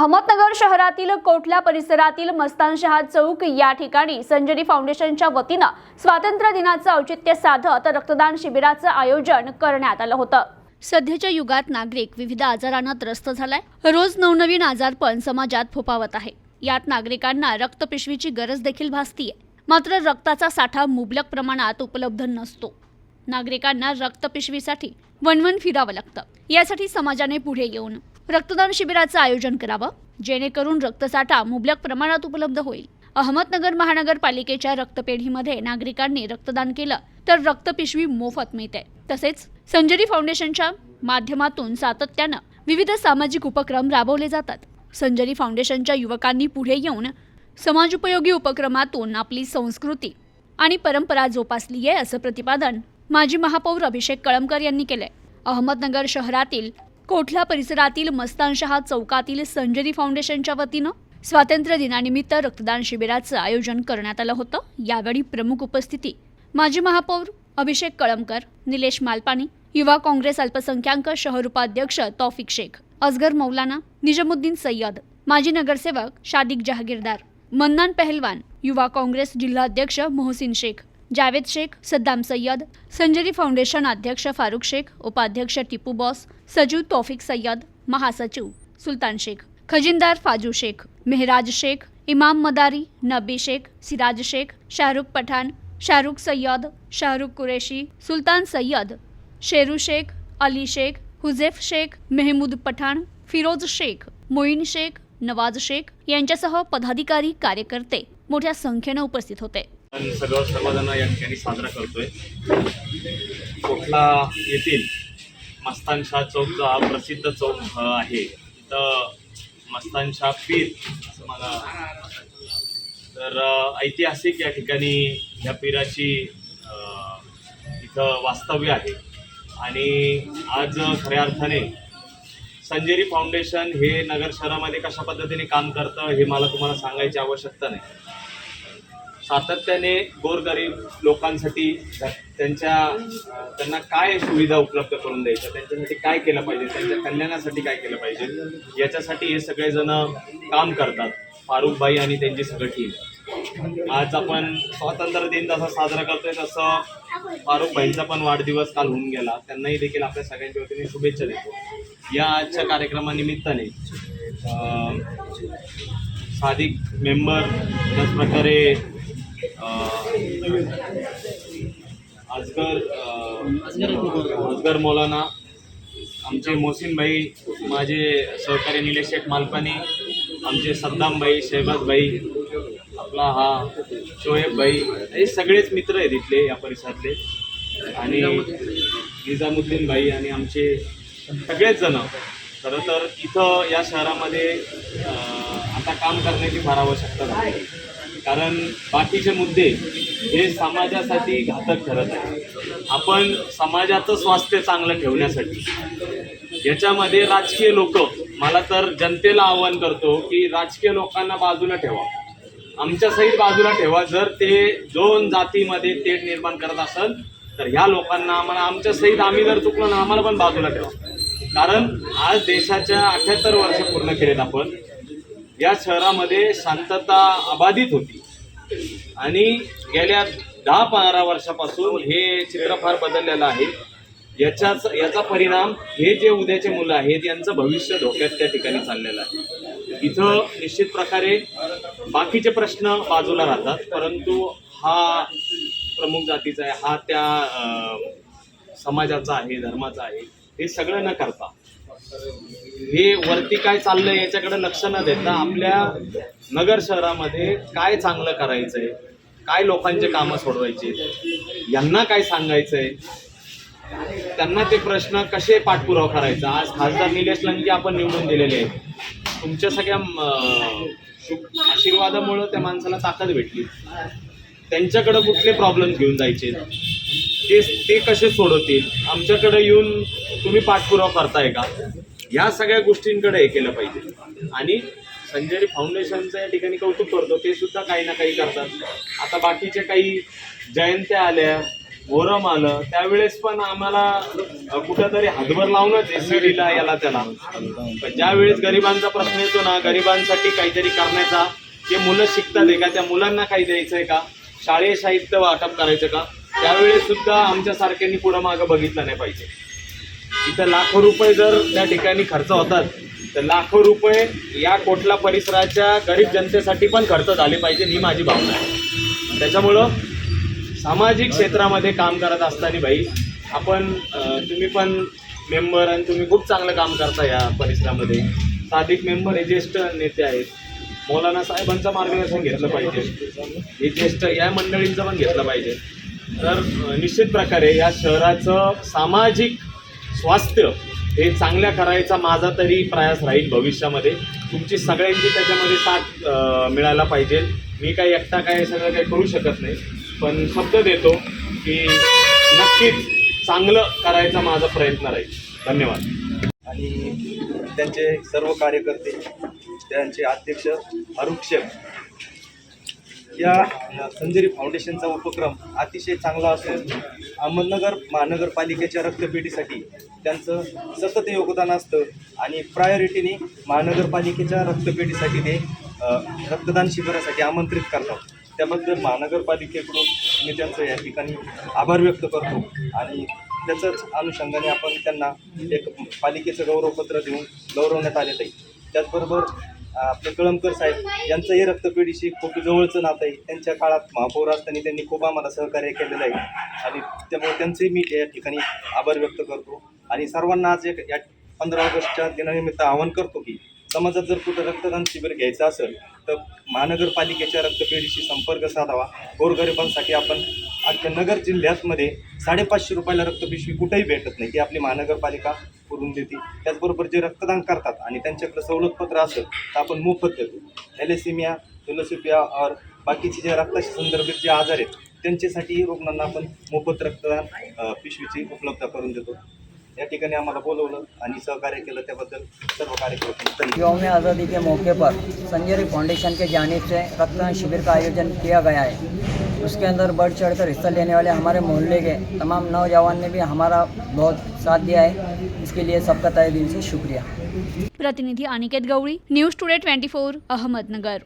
अहमदनगर शहरातील कोटला परिसरातील मस्तानशहा चौक या ठिकाणी संजरी फाउंडेशनच्या वतीनं स्वातंत्र्य दिनाचं औचित्य साधत रक्तदान शिबिराचं आयोजन करण्यात आलं होतं. सध्याच्या युगात नागरिक विविध आजारांना त्रस्त झालाय. रोज नवनवीन आजारपण समाजात फोफावत आहे. यात नागरिकांना रक्तपिशवीची गरज देखील भासतीये. मात्र रक्ताचा साठा मुबलक प्रमाणात उपलब्ध नसतो. नागरिकांना रक्तपिशवीसाठी वणवण फिरावं लागतं. यासाठी समाजाने पुढे येऊन रक्तदान शिबिराचं आयोजन करावं जेणेकरून रक्तसाठा मुबलक प्रमाणात उपलब्ध होईल. अहमदनगर महानगरपालिकेच्या रक्तपेढीमध्ये नागरिकांनी रक्तदान केलं तर रक्तपिशवी मोफत मिळते. तसेच संजरी फाउंडेशनच्या माध्यमातून सातत्यानं विविध सामाजिक उपक्रम राबवले जातात. संजरी फाउंडेशनच्या युवकांनी पुढे येऊन समाजोपयोगी उपक्रमातून आपली संस्कृती आणि परंपरा जोपासली आहे असं प्रतिपादन माजी महापौर अभिषेक कळमकर यांनी केलंय. अहमदनगर शहरातील कोठला परिसरातील मस्तानशहा चौकातील संजरी फाउंडेशनच्या वतीनं स्वातंत्र्य दिनानिमित्त रक्तदान शिबिराचं आयोजन करण्यात आलं होतं. यावेळी प्रमुख उपस्थिती माजी महापौर अभिषेक कळमकर निलेश मालपानी युवा काँग्रेस अल्पसंख्याक शहर उपाध्यक्ष तौफिक शेख असगर मौलाना निजामुद्दीन सय्यद माजी नगरसेवक शादिक जहागीरदार मन्नान पहलवान युवा काँग्रेस जिल्हाध्यक्ष मोहसिन शेख जावेद शेख सद्दाम सय्यद संजरी फाउंडेशन अध्यक्ष फारुख शेख उपाध्यक्ष टिपू बॉस सजू तौफिक सय्यद महासचिव सुलतान शेख खजिनदार फाजू शेख मेहराज शेख इमाम मदारी नबी शेख सिराज शेख शाहरुख पठाण शाहरुख सय्यद शाहरुख कुरेशी सुलतान सय्यद शेरू शेख अली शेख हुजेफ शेख मेहमूद पठाण फिरोज शेख मोईन शेख नवाज शेख यांच्यासह पदाधिकारी कार्यकर्ते मोठ्या संख्येनं उपस्थित होते. सर्व सर्वजण या ठिकाणी साजरा करतोय. कोठला येथील मस्तानशाह चौक जो हा प्रसिद्ध चौक आहे. तर मस्तानशाह पीर असं मला तर ऐतिहासिक या ठिकाणी ह्या पीराची इथं वास्तव्य आहे. आणि आज खऱ्या अर्थाने संजेरी फाउंडेशन हे नगर शहरामध्ये कशा पद्धतीने काम करतं हे मला तुम्हाला सांगायची आवश्यकता नाही. सातत्याने गोरगरीब लोकांसाठी त्यांच्या त्यांना काय सुविधा उपलब्ध करून द्यायच्या त्यांच्यासाठी काय केलं पाहिजे त्यांच्या कल्याणासाठी काय केलं पाहिजे याच्यासाठी हे सगळेजण काम करतात फारुखभाई आणि त्यांची सगळं टीम आज आपण स्वातंत्र्य दिन जसा साजरा करतोय तसं फारुखभाईंचा पण वाढदिवस काल होऊन गेला. त्यांनाही देखील आपल्या सगळ्यांच्या वतीने शुभेच्छा देतो. या आजच्या कार्यक्रमानिमित्ताने अं, साधिक मेंबर त्याचप्रकारे अजगर अजगर मौलाना आमचे मोहसिन भाई माझे सहकारी निलेश शेख मालपानी आमचे सद्दाम भाई शहबाज भाई आपला हा शोएब भाई हे सगळेच मित्र आहेत इथले या परिसरातले. आणि निजामुद्दीन भाई आणि आमचे सगळेच जण. खरं तर इथं या शहरामध्ये आता काम करण्याची फार आवश्यकता झाली. कारण बाकीचे मुद्दे हे समाजासाठी घातक ठरत आहे आपण समाजाचं स्वास्थ्य चांगलं ठेवण्यासाठी याच्यामध्ये राजकीय लोक मला तर जनतेला आव्हान करतो की राजकीय लोकांना बाजूला ठेवा. आमच्या सहित बाजूला ठेवा. जर ते दोन जातीमध्ये तेढ निर्माण करत असेल तर ह्या लोकांना आम्हाला आमच्या सहित आम्ही जर चुकलो ना आम्हाला पण बाजूला ठेवा. कारण आज देशाच्या अठ्याहत्तर वर्ष पूर्ण केलेत आपण या शहरामध्ये शांतता अबाधित होती. आणि गेल्या दहा पंधरा वर्षापासून हे चित्र फार बदललेलं आहे. याच्याच याचा परिणाम हे जे उद्याचे मुलं आहेत यांचं भविष्य धोक्यात त्या ठिकाणी चाललेलं आहे. इथं निश्चित प्रकारे बाकीचे प्रश्न बाजूला राहतात परंतु हा प्रमुख जातीचा आहे हा त्या समाजाचा आहे धर्माचा आहे हे सगळं न करता हे वरती काय चाललंय याच्याकडे लक्ष न देता आपल्या नगर शहरामध्ये काय चांगलं करायचंय? काय लोकांचे कामं सोडवायचे? यांना काय सांगायचंय? त्यांना ते प्रश्न कसे पाठपुरावा करायचा? आज खासदार निलेश लंके आपण निवडून दिलेले आहेत. तुमच्या सगळ्या अं, आशीर्वादामुळं त्या माणसाला ताकद भेटली. त्यांच्याकडं कुठले प्रॉब्लेम घेऊन जायचे ते ते कसे सोडवतील? आमच्याकडे येऊन तुम्ही पाठपुरावा करताय का? या सगळ्या गोष्टींकडे हे केलं पाहिजे. आणि संजय फाउंडेशनचं या ठिकाणी कौतुक करतो ते सुद्धा काही ना काही करतात. आता बाकीचे काही जयंत्या आल्या मोहरम आलं त्यावेळेस पण आम्हाला कुठंतरी हातभर लावूनच एसीडीला याला त्याला. पण ज्या वेळेस गरिबांचा प्रश्न येतो ना गरिबांसाठी काहीतरी करण्याचा जे मुलं शिकतात आहे का त्या मुलांना काही द्यायचं आहे का शाळेय साहित्य वाटप करायचं का त्यावेळेस सुद्धा आमच्यासारख्यांनी पुढं मागं बघितलं नाही पाहिजे. इथं लाखो रुपये जर त्या ठिकाणी खर्च होतात तर लाखो रुपये या कोटला परिसराच्या गरीब जनतेसाठी पण खर्च झाले पाहिजे ही माझी भावना आहे. त्याच्यामुळं सामाजिक क्षेत्रामध्ये काम करत असताना भाई आपण तुम्ही पण मेंबर आणि तुम्ही खूप चांगलं काम करता या परिसरामध्ये. साधिक मेंबर हे ज्येष्ठ नेते आहेत. मौलाना साहेबांचं मार्गदर्शन घेतलं पाहिजे. हे ज्येष्ठ या मंडळींचं पण घेतलं पाहिजे. तर निश्चित प्रकारे या शहराचं सामाजिक स्वास्थ्य हे चांगल्या करायचा माझा तरी प्रयास राहील भविष्यामध्ये. तुमची सगळ्यांची त्याच्यामध्ये साथ मिळायला पाहिजे. मी काही एकटा काय सगळं काही करू शकत नाही. पण शब्द देतो की नक्कीच चांगलं करायचा माझा प्रयत्न राहील. धन्यवाद. आणि त्यांचे सर्व कार्यकर्ते त्यांचे अध्यक्ष फारुख या संजरी फाउंडेशनचा उपक्रम अतिशय चांगला असून अहमदनगर महानगरपालिकेच्या रक्तपेढीसाठी त्यांचं सतत योगदान असतं आणि प्रायोरिटीने महानगरपालिकेच्या रक्तपेढीसाठी ते रक्तदान शिबिरासाठी आमंत्रित करतात. त्याबद्दल महानगरपालिकेकडून मी त्यांचं या ठिकाणी आभार व्यक्त करतो आणि त्याचंच अनुषंगाने आपण त्यांना एक पालिकेचं गौरवपत्र देऊन गौरवण्यात आले आहे त्याचबरोबर आपले कळमकर साहेब यांचंही रक्तपेढीशी खूप जवळचं नातं आहे. त्यांच्या काळात महापौर असताना त्यांनी खूप आम्हाला सहकार्य केलेलं आहे. आणि त्यामुळे त्यांचंही मी या ठिकाणी आभार व्यक्त करतो. आणि सर्वांना आज एक या पंधरा ऑगस्टच्या दिनानिमित्त आवाहन करतो की समाजात जर कुठं रक्तदान शिबिर घ्यायचं असेल तर महानगरपालिकेच्या रक्तपेढीशी संपर्क साधावा. गोरगरिबांसाठी आपण आजच्या नगर जिल्ह्यातमध्ये साडेपाचशे रुपयाला रक्तपिशवी कुठेही भेटत नाही. ती आपली महानगरपालिका करून देते त्याचबरोबर जे रक्तदान करतात आणि त्यांच्याकडे सवलतपत्र असेल तर आपण मोफत देतो. थॅलेसिमिया थुलसिपिया और बाकीचे जे रक्ताशी संदर्भित जे आजार आहेत त्यांच्यासाठी रुग्णांना आपण मोफत रक्तदान पिशवीची उपलब्ध करून देतो. या ठिकाणी आम्हाला बोलवलं आणि सहकार्य केलं त्याबद्दल सर्व धन्यवाद. यौम आज़ादी के मौके पर संजरी फाउंडेशन के जानिब से रक्तदान शिविर का आयोजन किया गया है। उसके अंदर बढ़ चढ़कर हिस्सा लेने वाले हमारे मोहल्ले के तमाम नौजवान ने भी हमारा बहुत साथ दिया है। इसके लिए सबका तहे दिल से शुक्रिया। प्रतिनिधी Aniket Gawali news today twenty four Ahmednagar.